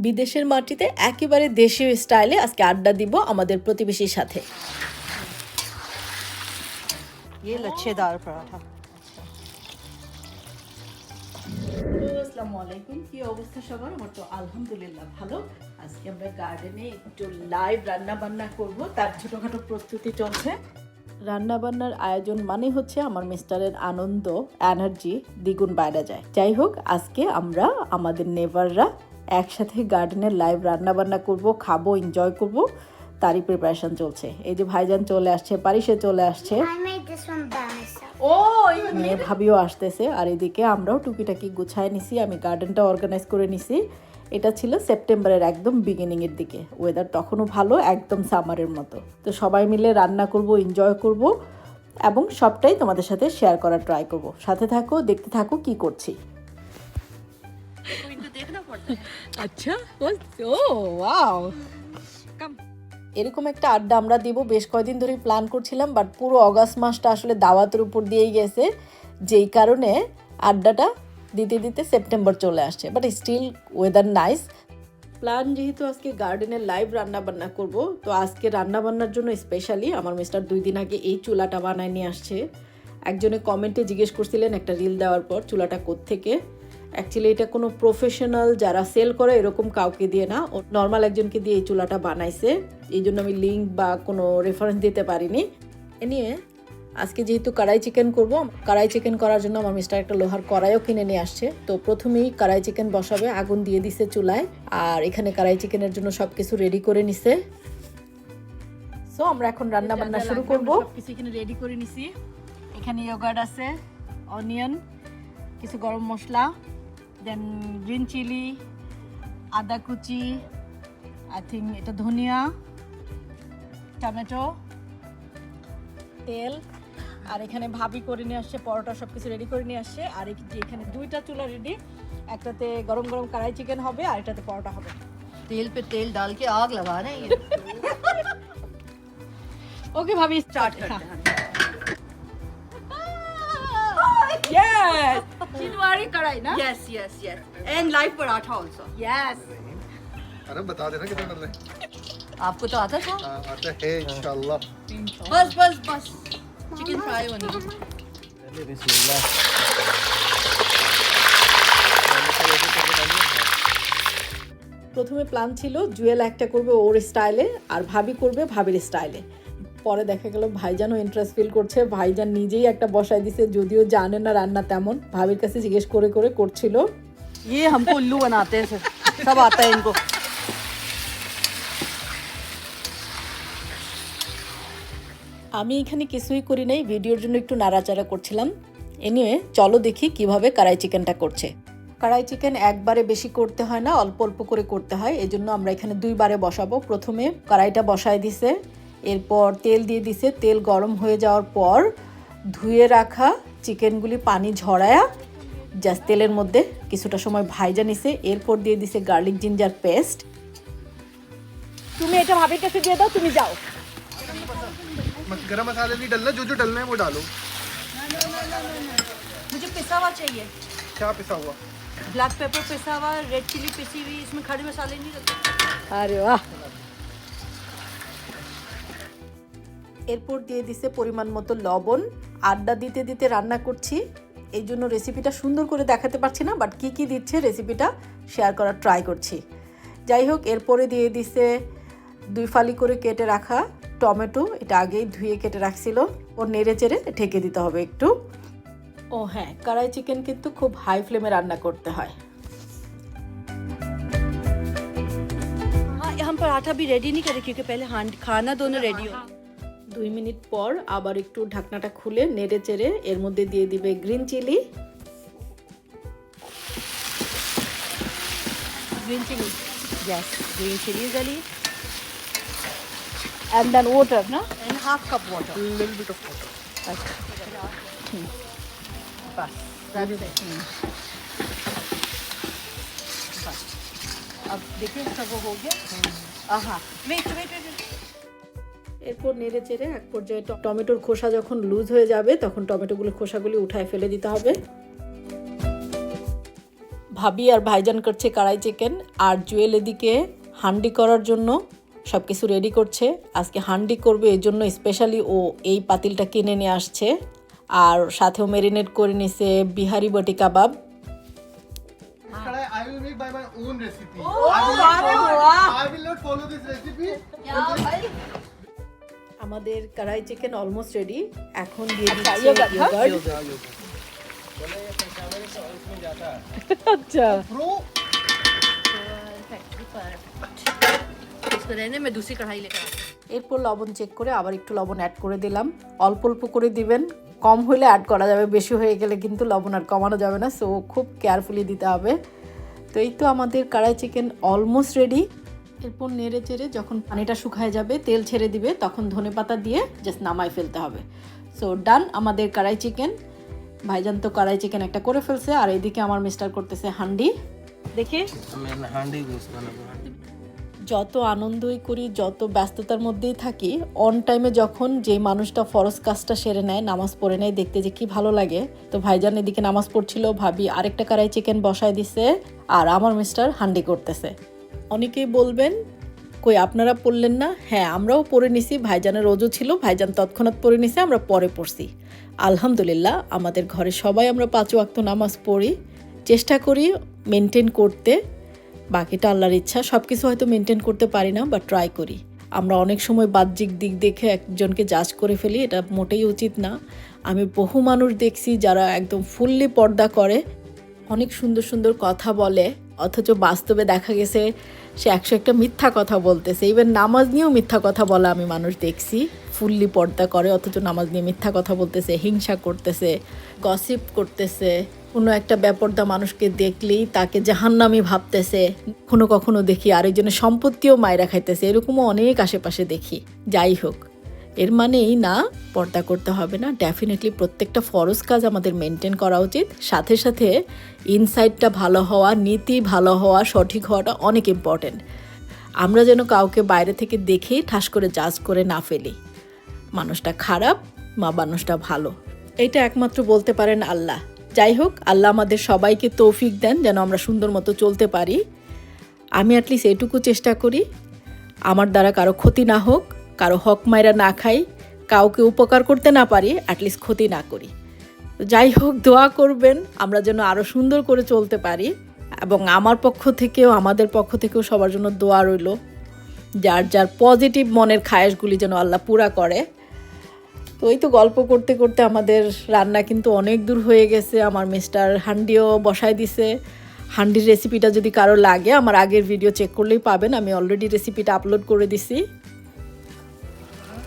বিদেশের মাটিতে একেবারে দেশীয় স্টাইলে আজকে আড্ডা দিব আমাদের প্রতিবেশীর সাথে ये लच्छेदार पराठा আসসালামু আলাইকুম কি অবস্থা সবার আমার তো আলহামদুলিল্লাহ ভালো আজকে আমরা গার্ডেনে একটু লাইভ রান্না বান্না করব তার ছোটখাটো প্রস্তুতি চলছে রান্না বান্নার আয়োজন মানে হচ্ছে আমার মিস্টারের আনন্দ এনার্জি দ্বিগুণ বাইরে যায় যাই হোক আজকে আমরা আমাদের নেবাররা একসাথে গার্ডেনে লাইভ রান্না বান্না করব খাব এনজয় করব তারই প্রিপারেশন চলছে। এই যে ভাইজান চলে আসছে পারিসে চলে আসছে। মেয়ে ভাবিও আসতেছে আর এদিকে আমরাও টুকিটাকি গুছায় নিছি আমি গার্ডেনটা অর্গানাইজ করে নিছি। এটা ছিল সেপ্টেম্বরের একদম বিগিনিং এর দিকে। ওয়েদার তখনও ভালো একদম সামারের মতো। তো সবাই মিলে রান্না করব এনজয় করব এবং সবটাই তোমাদের সাথে শেয়ার করার ট্রাই করব। সাথে থাকো দেখতে থাকো কি করছি। আচ্ছা ও ওয়াও। এরকম একটা আড্ডা আমরা দিব বেশ কয়েকদিন ধরেই প্ল্যান করছিলাম বাট পুরো অগাস্ট মাসটা আসলে দাওয়াতের উপর দিয়েই গেছে যেই কারণে আড্ডাটা দিতে দিতে সেপ্টেম্বর চলে আসছে but still weather nice plan যেহেতু আজকে গার্ডেনে লাইভ রান্না বান্না করব তো আজকে রান্না বান্নার জন্য স্পেশালি আমার মিস্টার দুই দিন আগে এই চুলাটা বানায় নিয়ে আসছে। একজনে কমেন্টে জিজ্ঞেস করছিলেন একটা রিল দেওয়ার পর চুলাটা কোত্থেকে? অ্যাকচুয়ালি এটা কোনো প্রফেশনাল যারা সেল করে এরকম কাউকে দিয়ে না। নর্মাল একজনকে দিয়ে এই চুলাটা বানাইছে। এই জন্য আমি লিঙ্ক বা কোনো রেফারেন্স দিতে পারিনি। এ নিয়ে আজকে যেহেতু কড়াই চিকেন করব কড়াই চিকেন করার জন্য আমার মিস্টার একটা লোহার কড়াইও কিনে নিয়ে আসছে। তো প্রথমেই কড়াই চিকেন বসাবে আগুন দিয়ে দিছে চুলায়। আর এখানে কড়াই চিকেনের জন্য সব কিছু রেডি করে নিছে। সো আমরা এখন রান্না বান্না শুরু করব। কিছু এখানে রেডি করে নিছি। এখানে ইয়োগার্ট আছে অনিয়ন কিছু গরম মশলা দেন গ্রিন চিলি আদা কুচি আই থিঙ্ক এটা ধনিয়া টমেটো তেল আর এখানে ভাবি করে নিয়ে আসছে পরোটা সব কিছু রেডি করে নিয়ে আসছে আর এখানে দুইটা চুলা রেডি একটাতে গরম গরম কড়াই চিকেন হবে আর এটাতে পরোটা হবে। তেল পে তেল ডালকে আগ লাগা নেই ওকে ভাবি স্টার্ট করতে হ্যাঁ। कढ़ाई ना yes yes yes and live paratha also yes अरे बता देना कितना डल रहा है आपको तो आता था हाँ, आता है इंशाल्लाह बस बस बस चिकन फ्राई होनी প্রথমে প্ল্যান ছিল জুয়েল একটা করবে ওর স্টাইলে আর ভাবি করবে ভাবির স্টাইলে পরে দেখা গেল ভাইজানও ইন্টারেস্ট ফিল করছে ভাইজান নিজেই একটা বসায় দিছে যদিও জানে না রান্না তেমন ভাবির কাছে জিজ্ঞেস করে করে করছিল ये हमको उल्लू बनाते हैं सर सब आता है इनको আমি এখানে কিছুই করি নাই ভিডিওর জন্য একটু নাড়াচাড়া করছিলাম এনিওয়ে চলো দেখি কিভাবে কড়াই চিকেনটা করছে কড়াই চিকেন একবারে বেশি করতে হয় না অল্প অল্প করে করতে হয় এই জন্য আমরা এখানে দুইবারে বসাবো প্রথমে কড়াইটা বসায় দিছে এরপর তেল দিয়ে দিছে তেল গরম হয়ে যাওয়ার পর ধুয়ে রাখা চিকেনগুলি পানি ঝরায়া জাস্ট তেলের মধ্যে কিছুটা সময় ভাইজা নিছে এরপর দিয়ে দিছে গার্লিক জিঞ্জার পেস্ট তুমি এটা ভাবির কাছে দিয়ে দাও তুমি যাও मस- गरम मसाले नहीं डलना जो जो डलना है वो डालो मुझे पिसा हुआ चाहिए क्या पिसा हुआ ब्लैक पेपर पिसा हुआ रेड चिली पिसी हुई इसमें खड़े मसाले नहीं लगते আরে বাহ এরপর দিয়ে দিছে পরিমাণ মতো লবণ আড্ডা দিতে দিতে রান্না করছি এই জন্য রেসিপিটা সুন্দর করে দেখাতে পারছি না বাট কি কি দিচ্ছে রেসিপিটা শেয়ার করার ট্রাই করছি যাই হোক এরপরে দিয়ে দিছে দুই ফালি করে কেটে রাখা টমেটো এটা আগেই ধুয়ে কেটে রাখছিল ওর নেড়ে চেড়ে ঢেকে দিতে হবে একটু ও হ্যাঁ কড়াই চিকেন কিন্তু খুব হাই ফ্লেমে রান্না করতে হয় हाँ हम पराठा भी रेडी नहीं करे क्योंकि पहले हांड खाना दोनों रेडी हो দুই মিনিট পর আবার একটু ঢাকনাটা খুলে নেড়ে চেড়ে এর মধ্যে দিয়ে দিবে green chili green chili yes green chili डाली অ্যান্ড দেন ওয়াটার না and half cup water little bit of water बस that's it. बस अब देखिए सब वो हो गया हाँ वेट वेट वेट এরপর নেড়ে চেড়ে এক পর্যায়ে টমেটোর খোসা যখন লুজ হয়ে যাবে তখন টমেটোগুলো খোসাগুলি উঠায় ফেলে দিতে হবে। ভাবি আর ভাইজান করছে কারাই চিকেন আর জুয়েল এদিকে হান্ডি করার জন্য সব কিছু রেডি করছে। আজকে হান্ডি করবে এর জন্য স্পেশালি ও এই পাতিলটা কিনে নিয়ে আসছে। আর সাথেও মেরিনেট করে নিছে বিহারি বটি কাবাব। I will make by my own recipe. Oh, I will I will not follow this recipe. Yeah, আমাদের কড়াই চিকেন অলমোস্ট রেডি এখন দিয়ে দিচ্ছি আচ্ছা। এরপর লবণ চেক করে আবার একটু লবণ অ্যাড করে দিলাম। অল্প অল্প করে দিবেন। কম হলে অ্যাড করা যাবে বেশি হয়ে গেলে কিন্তু লবণ আর কমানো যাবে না। সো খুব কেয়ারফুলি দিতে হবে। তো এই তো আমাদের কড়াই চিকেন অলমোস্ট রেডি এরপর নেড়ে চেড়ে যখন পানিটা শুকায় যাবে তেল ছেড়ে দিবে তখন ধনে পাতা দিয়ে জাস্ট নামায় ফেলতে হবে। সো ডান আমাদের কারাই চিকেন। ভাইজান তো কারাই চিকেন একটা করে ফেলছে আর এইদিকে আমার মিস্টার করতেছে হান্ডি। দেখে। যত আনন্দই করি যত ব্যস্ততার মধ্যেই থাকি অন টাইমে যখন যে মানুষটা ফরজ কাজটা সেরে নেয় নামাজ পড়ে নেয় দেখতে যে কি ভালো লাগে তো ভাইজান এদিকে নামাজ পড়ছিল ভাবি আরেকটা কারাই চিকেন বসায় দিছে আর আমার মিস্টার হান্ডি করতেছে। অনেকেই বলবেন, কই, আপনারা পড়লেন না? হ্যাঁ আমরাও পড়ে নিছি, ভাইজানের রোজও ছিল, ভাইজান তৎক্ষণাৎ পড়ে নিছে, আমরা পরে পড়ছি। আলহামদুলিল্লাহ, আমাদের ঘরে সবাই আমরা পাঁচ ওয়াক্ত নামাজ পড়ি, চেষ্টা করি মেনটেন করতে, বাকিটা আল্লাহর ইচ্ছা সব কিছু হয়তো মেনটেন করতে পারি না বা ট্রাই করি। আমরা অনেক সময় বাহ্যিক দিক দেখে একজনকে জাজ করে ফেলি, এটা মোটেই উচিত না। আমি বহু মানুষ দেখছি যারা একদম ফুললি পর্দা করে, অনেক সুন্দর সুন্দর কথা বলে অথচ বাস্তবে দেখা গেছে সে একশো একটা মিথ্যা কথা বলতেছে। ইভেন নামাজ নিয়েও মিথ্যা কথা বলা আমি মানুষ দেখছি। ফুললি পর্দা করে, অথচ নামাজ নিয়ে মিথ্যা কথা বলতেছে, হিংসা করতেছে গসিপ করতেছে। কোনো একটা ব্যাপারটা মানুষকে দেখলেই তাকে জাহান্নামি ভাবতেছে। কখনো কখনো দেখি আরেকজনের সম্পত্তিও মায়েরা খাইতেছে। এরকমও অনেক আশেপাশে দেখি। যাই হোক এর মানে এই না, পর্দা করতে হবে না। ডেফিনেটলি প্রত্যেকটা ফরজ কাজ আমাদের মেনটেন করা উচিত। সাথে সাথে ইনসাইডটা ভালো হওয়া, নীতি ভালো হওয়া, সঠিক হওয়াটা অনেক ইম্পর্টেন্ট আমরা যেন কাউকে বাইরে থেকে দেখে ঠাস করে জাজ করে না ফেলি। মানুষটা খারাপ, মা মানুষটা ভালো। এটা একমাত্র বলতে পারেন আল্লাহ। যাই হোক, আল্লাহ আমাদের সবাইকে তৌফিক দেন যেন আমরা সুন্দর মতো চলতে পারি। আমি অ্যাটলিস্ট এটুকু চেষ্টা করি। আমার দ্বারা কারও ক্ষতি না হোক। কারও হক মায়েরা না খাই, কাউকে উপকার করতে না পারি অ্যাটলিস্ট ক্ষতি না করি। যাই হোক, দোয়া করবেন, আমরা যেন আরও সুন্দর করে চলতে পারি, এবং আমার পক্ষ থেকেও, আমাদের পক্ষ থেকেও সবার জন্য দোয়া রইল, যার যার পজিটিভ মনের খায়েশগুলি যেন আল্লাহ পুরা করে। তো ওই তো গল্প করতে করতে আমাদের রান্না কিন্তু অনেক দূর হয়ে গেছে, আমার মিস্টার হান্ডিও বসায় দিছে। হান্ডির রেসিপিটা যদি কারও লাগে, আমার আগের ভিডিও চেক করলেই পাবেন, আমি অলরেডি রেসিপিটা আপলোড করে দিছি।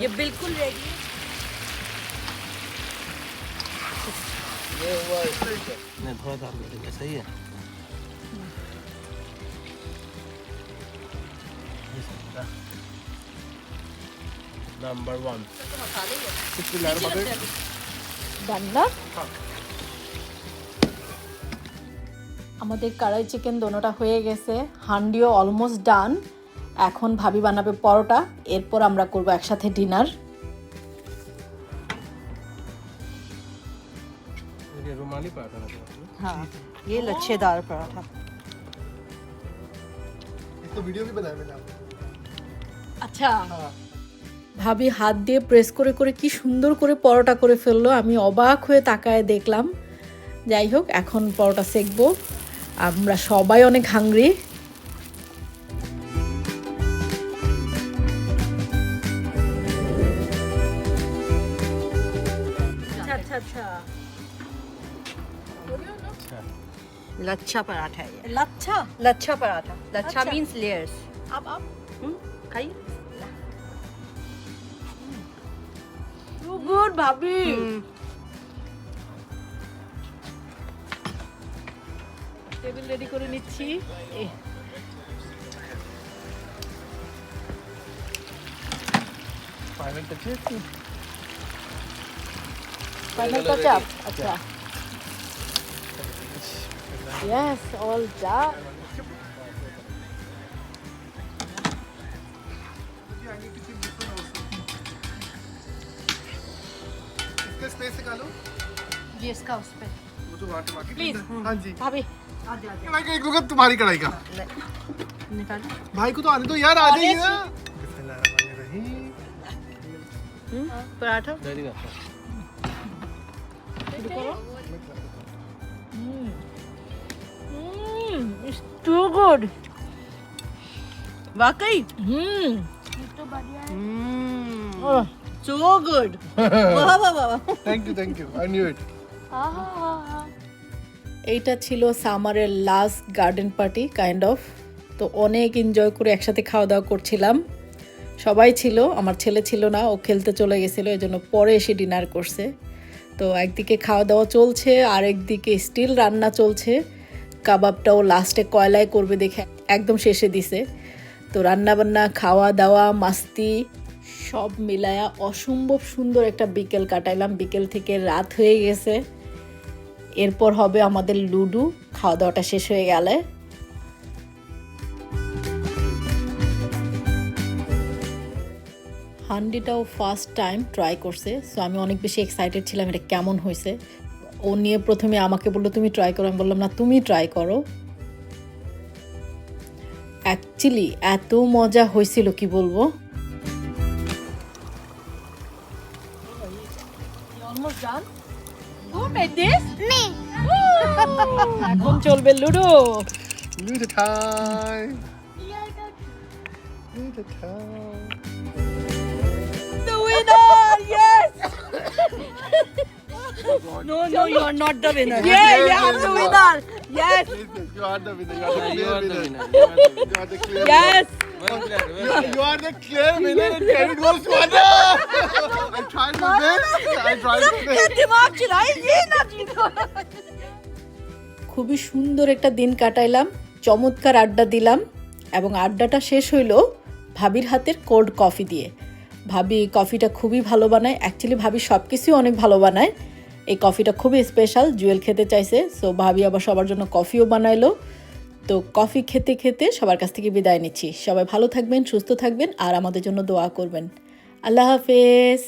ये बिल्कुल रेडी है नहीं थोड़ा दाल करेंगे सही है नंबर वन ডান না আমাদের কড়াই চিকেন দোনোটা হয়ে গেছে হান্ডিও অলমোস্ট ডান এখন ভাবি বানাবে পরোটা এরপর আমরা করব একসাথে ডিনার ये रुमाली पराठा ना हाँ ये लच्छेदार पराठा इसको वीडियो भी बनाया मैंने आपको আচ্ছা ভাবি হাত দিয়ে প্রেস করে করে কি সুন্দর করে পরোটা করে ফেললো আমি অবাক হয়ে তাকায় দেখলাম যাই হোক এখন পরোটা সেকবো আমরা সবাই অনেক হাংরি लच्छा पराठा है ये লাচ্ছা लच्छा पराठा लच्छा अच्छा। मीन्स लेयर्स আপ আপ खाइए গুড ভাবি টেবিল রেডি করে নিচ্ছি এ- final touches Final touch up. अच्छा. Yes, all done. इसके स्पेस निकालो। ये इसका उस पे। वो जो वाटर बाकी Please. हाँ जी। भाभी आधे आधे कढ़ाई एक वक्त तुम्हारी कढ़ाई का। निकालो। भाई को तो आने दो यार आ जाइए ना। पराठा। रेडी करता Mm, it's too good. वाकई Mm. Hmm. Oh. So good वाह वाह वाह thank you thank you I knew it এইটা ছিল সামারের last garden party kind of তো অনেক এনজয় করে একসাথে খাওয়া দাওয়া করছিলাম সবাই ছিল আমার ছেলে ছিল না ও খেলতে চলে গেছিলো এই জন্য পরে এসে ডিনার করছে তো একদিকে খাওয়া দাওয়া চলছে আর একদিকে স্টিল রান্না চলছে কাবাবটাও লাস্টে কয়লায় করবে দেখে একদম শেষে দিছে। তো রান্নাবান্না খাওয়া দাওয়া মাস্তি সব মিলায়া অসম্ভব সুন্দর একটা বিকেল কাটাইলাম। বিকেল থেকে রাত হয়ে গেছে। এরপর হবে আমাদের লুডু। খাওয়া দাওয়াটা শেষ হয়ে গেলে। হান্ডিটাও ফার্স্ট টাইম ট্রাই করছে। সো আমি অনেক বেশি এক্সাইটেড ছিলাম এটা কেমন হয়েছে ও নিয়ে প্রথমে আমাকে বলল তুমি ট্রাই করো আমি বললাম না তুমি ট্রাই করো অ্যাকচুয়ালি এত মজা হয়েছিল কি বলব. এখন চলবে ludo. Luda time. No no you are not the winner Yeah, yeah, I'm the winner! Yes! You are the winner. You are the You clear are the winner. winner. You are the clear Yes! Well played, well winner. played. You are the clear winner and credit goes to Anna. I tried my best. I tried my best. दिमाग चलाए ये ना जीतो খুবই সুন্দর একটা দিন কাটাইলাম চমৎকার আড্ডা দিলাম এবং আড্ডাটা শেষ হইলো ভাবির হাতের কোল্ড কফি দিয়ে ভাবি কফিটা খুবই ভালো বানায় অ্যাকচুয়ালি ভাবি সব কিছুই অনেক ভালো বানায় এই কফিটা খুবই স্পেশাল জুয়েল খেতে চাইছে সো ভাবি আবার সবার জন্য কফিও বানাইলো। তো কফি খেতে খেতে সবার কাছ থেকে বিদায় নিচ্ছি। সবাই ভালো থাকবেন, সুস্থ থাকবেন, আর আমাদের জন্য দোয়া করবেন। আল্লাহ হাফেজ।